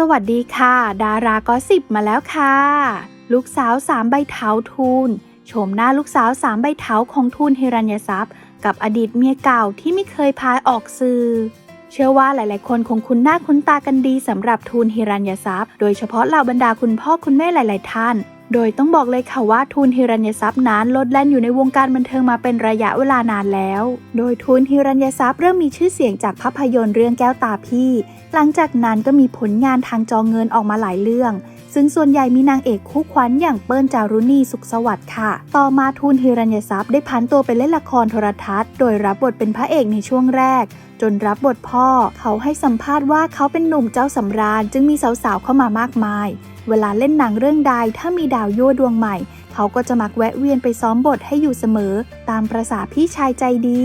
สวัสดีค่ะ ดาราก็สิบมาแล้วค่ะ ลูกสาวสามใบเท้าทูลโฉมหน้าลูกสาวสามใบเท้าของทูลเฮรัญยทรัพย์ กับอดีตเมียเก่าที่ไม่เคยพายออกสื่อเชื่อว่าหลาย ๆ คนคงคุ้นหน้าคุ้นตากันดีสำหรับทูลเฮรัญยทรัพย์ โดยเฉพาะเหล่าบรรดาคุณพ่อคุณแม่หลาย ๆ ท่าน โดยต้องบอกเลยค่ะว่าทูลฮิรัญยทรัพย์นั้นลดแล่นอยู่ในวงการบันเทิงมาเป็นระยะเวลานานแล้ว โดยทูลฮิรัญยทรัพย์เริ่มมีชื่อเสียงจากภาพยนตร์เรื่องแก้วตาพี่ หลังจากนั้นก็มีผลงานทางจอเงินออกมาหลายเรื่อง ซึ่งส่วนใหญ่มีนางเอกคู่ขวัญอย่างเปิ้ลจารุณีสุขสวัสดิ์ค่ะ ต่อมาทูลฮิรัญยทรัพย์ได้พันตัวไปเล่นละครโทรทัศน์ โดยรับบทเป็นพระเอกในช่วงแรกจนรับบทพ่อ เขาให้สัมภาษณ์ว่าเขาเป็นหนุ่มเจ้าสำราญ จึงมีสาวๆเข้ามามากมาย เวลาเล่นหนังเรื่องใดถ้ามีดาวยั่วดวงใหม่ เขาก็จะมักแวะเวียนไปซ้อมบทให้อยู่เสมอ ตามประษาพี่ชายใจดี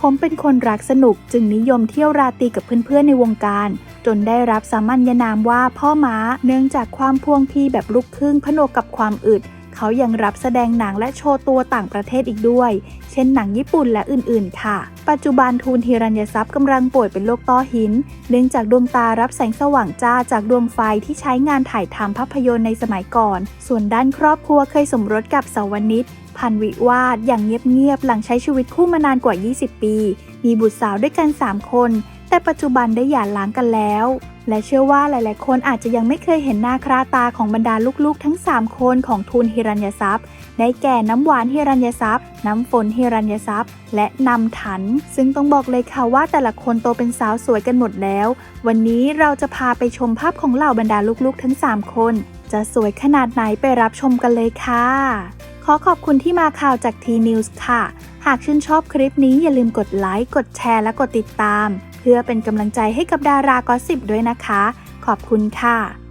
ผมเป็นคนรักสนุกจึงนิยมเที่ยวราตรีกับเพื่อนๆในวงการ จนได้รับสามัญนามว่าพ่อม้า เนื่องจากความพวงพีแบบลูกครึ่งผนวกกับความอึด เขายังรับแสดงหนังและโชว์ตัวต่างประเทศอีกด้วย เช่นหนังญี่ปุ่นและอื่นๆ ค่ะ ปัจจุบันทูลฮิรัญยทรัพย์กำลังป่วยเป็นโรคต้อหิน เนื่องจากดวงตารับแสงสว่างจ้าจากดวงไฟที่ใช้งานถ่ายทำภาพยนตร์ในสมัยก่อน ส่วนด้านครอบครัวเคยสมรสกับสาวนิตพันวิวาทอย่างเงียบๆหลังใช้ชีวิตคู่มานานกว่า 20 ปี มีบุตรสาวด้วยกัน 3 คน แต่ปัจจุบันได้หย่าร้างกันแล้ว และเชื่อว่าหลายๆ คนอาจจะยังไม่เคยเห็นหน้าคราตาของบรรดาลูกๆ ทั้ง 3 คนของทูลฮิรัญยทรัพย์ ได้แก่น้ำหวานฮิรัญยทรัพย์ น้ำฝนฮิรัญยทรัพย์ และนำถัน ซึ่งต้องบอกเลยค่ะว่าแต่ละคนโตเป็นสาวสวยกันหมดแล้ว วันนี้เราจะพาไปชมภาพของเหล่าบรรดาลูกๆ ทั้ง 3 คน จะสวยขนาดไหนไปรับชมกันเลยค่ะ ขอขอบคุณที่มาข่าวจากทีนิวส์ค่ะ หากชื่นชอบคลิปนี้อย่าลืมกดไลค์ กดแชร์ และกดติดตาม พื่อเป็นกำลังใจให้กับดารากอสิบด้วยนะคะ ขอบคุณค่ะ